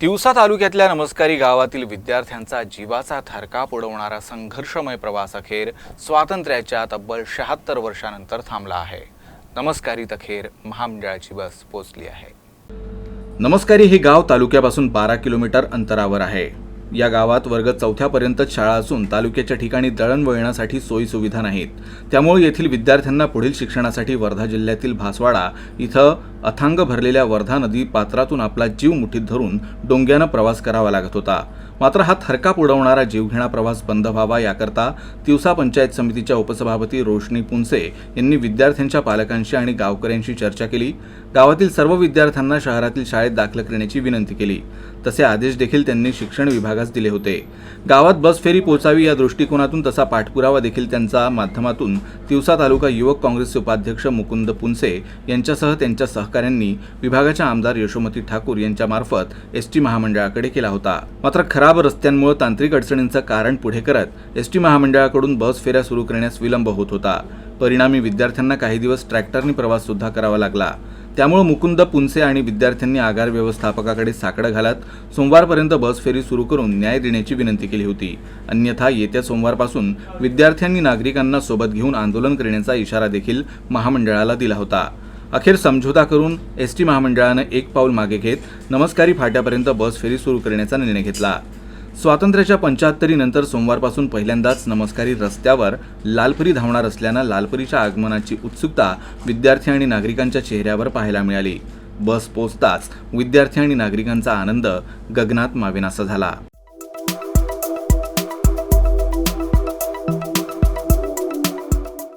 तिवसा तालुक्यातल्या नमस्कारी गावातील विद्यार्थ्यांचा जीवाचा थरकाप उडवणारा संघर्षमय प्रवास अखेर स्वातंत्र्याच्या तब्बल शहात्तर वर्षानंतर थांबला आहे. नमस्कारीत अखेर महामंडळाची बस पोचली आहे. नमस्कारी हे गाव तालुक्यापासून बारा किलोमीटर अंतरावर आहे. या गावात वर्ग चौथ्यापर्यंतच शाळा असून तालुक्याच्या ठिकाणी दळणवळणासाठी सोयीसुविधा नाहीत. त्यामुळे येथील विद्यार्थ्यांना पुढील शिक्षणासाठी वर्धा जिल्ह्यातील भासवाडा इथं अथांग भरलेल्या वर्धा नदी पात्रातून आपला जीव मुठीत धरून डोंग्यानं प्रवास करावा लागत होता. मात्र हा थरकाप उडवणारा जीवघेणा प्रवास बंद व्हावा याकरता तिवसा पंचायत समितीच्या उपसभापती रोशनी पुनसे यांनी विद्यार्थ्यांच्या पालकांशी आणि गावकऱ्यांशी चर्चा केली. गावातील सर्व विद्यार्थ्यांना शहरातील शाळेत दाखल करण्याची विनंती केली. तसे आदेश देखील त्यांनी शिक्षण विभागात विभागास दिले होते. गावात बस फेरी पोचावी या दृष्टिकोनातून तसा पाठपुरावा देखील त्यांच्या माध्यमातून तिवसा तालुका युवक काँग्रेसचे उपाध्यक्ष मुकुंद पुनसे यांच्यासह त्यांच्या सहकाऱ्यांनी विभागाच्या आमदार यशोमती ठाकूर यांच्यामार्फत एस टी महामंडळाकडे केला होता. मात्र खराब रस्त्यांमुळे तांत्रिक अडचणींचं कारण पुढे करत एस टी महामंडळाकडून बस फेऱ्या सुरू करण्यास विलंब होत होता. परिणामी विद्यार्थ्यांना काही दिवस ट्रॅक्टरनी प्रवास सुद्धा करावा लागला. त्यामुळे मुकुंद पुनसे आणि विद्यार्थ्यांनी आगार व्यवस्थापकाकडे साकडं घालत सोमवारपर्यंत बस फेरी सुरू करून न्याय देण्याची विनंती केली होती. अन्यथा येत्या सोमवारपासून विद्यार्थ्यांनी नागरिकांना सोबत घेऊन आंदोलन करण्याचा इशारा देखील महामंडळाला दिला होता. अखेर समझोता करून एस टी महामंडळानं एक पाऊल मागे घेत नमस्कारी फाट्यापर्यंत बस फेरी सुरू करण्याचा निर्णय घेतला. स्वातंत्र्याच्या पंच्याहत्तरीनंतर सोमवारपासून पहिल्यांदाच नमस्कारी रस्त्यावर लालपरी धावणार असल्यानं लालपरीच्या आगमनाची उत्सुकता विद्यार्थी आणि नागरिकांच्या चेहऱ्यावर पाहायला मिळाली. बस पोचताच विद्यार्थी आणि नागरिकांचा आनंद गगनात मावेनासा झाला.